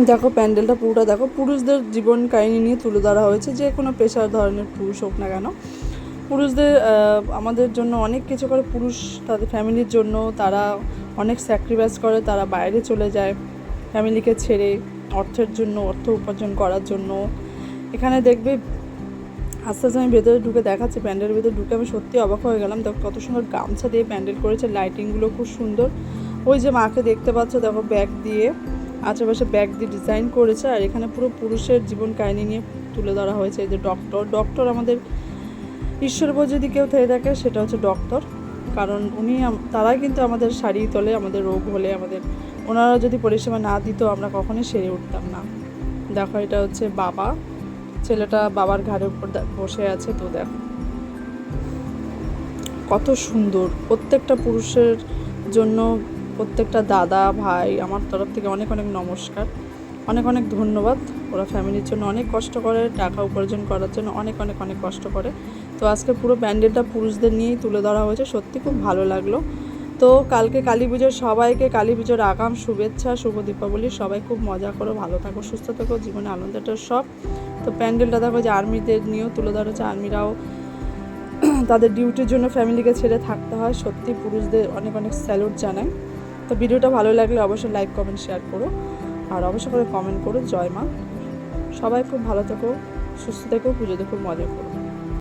দেখো, প্যান্ডেলটা পুরোটা দেখো, পুরুষদের জীবন কাহিনী নিয়ে তুলে ধরা হয়েছে, যে কোনো পেশার ধরনের পুরুষ হোক না কেন। পুরুষদের আমাদের জন্য অনেক কিছু করে, পুরুষ তাদের ফ্যামিলির জন্য তারা অনেক স্যাক্রিফাইস করে, তারা বাইরে চলে যায় ফ্যামিলিকে ছেড়ে অর্থের জন্য, অর্থ উপার্জন করার জন্য। এখানে দেখবে, আস্তে আস্তে আমি ভেতরে ঢুকে দেখাচ্ছি, প্যান্ডেলের ভেতরে ঢুকে আমি সত্যি অবাক হয়ে গেলাম। দেখো, কত সুন্দর গামছা দিয়ে প্যান্ডেল করেছে লাইটিংগুলো খুব সুন্দর। ওই যে মাকে দেখতে পাচ্ছ, দেখো ব্যাগ দিয়ে। আশেপাশে ব্যাগ দিয়ে ডিজাইন করেছে আর এখানে পুরো পুরুষের জীবন কাহিনী নিয়ে তুলে ধরা হয়েছে, এই যে ডক্টর ডক্টর আমাদের ঈশ্বরবোধ যদি কেউ থেকে থাকে, সেটা হচ্ছে ডক্টর কারণ উনি তারাই কিন্তু আমাদের সারিয়ে তোলে, আমাদের রোগ হলে, আমাদের ওনারা যদি পরিষেবা না দিত, আমরা কখনোই সেরে উঠতাম না। দেখো, এটা হচ্ছে বাবা। ছেলেটা বাবার ঘাড়ের উপর বসে আছে, তো দেখো। কত সুন্দর। প্রত্যেকটা পুরুষের জন্য প্রত্যেকটা দাদা, ভাই আমার তরফ থেকে অনেক অনেক নমস্কার। অনেক অনেক ধন্যবাদ। ওরা ফ্যামিলির জন্য অনেক কষ্ট করে, টাকা উপার্জন করার জন্য অনেক অনেক অনেক কষ্ট করে। তো আজকে পুরো প্যান্ডেলটা পুরুষদের নিয়েই তুলে ধরা হয়েছে। সত্যি খুব ভালো লাগল। তো কালকে কালী পুজোর সবাইকে, কালী পুজোর আগাম, শুভেচ্ছা, শুভ দীপাবলি। সবাই খুব মজা করো, ভালো থাকো, সুস্থ থাকো। জীবনে আনন্দটা সব। তো প্যান্ডেলটা দেখো যে আর্মিদের নিয়েও তুলে ধরা হচ্ছে আর্মিরাও তাদের ডিউটির জন্য ফ্যামিলিকে ছেড়ে থাকতে হয়। সত্যি পুরুষদের অনেক অনেক স্যালুট জানাই। তো ভিডিওটা ভালো লাগলে অবশ্যই লাইক কমেন্ট শেয়ার করো। আর অবশ্যই করে কমেন্ট করো, জয় মা। সবাই খুব ভালো থেকো, সুস্থ থেকো, পুজো দেখো, মজা করো।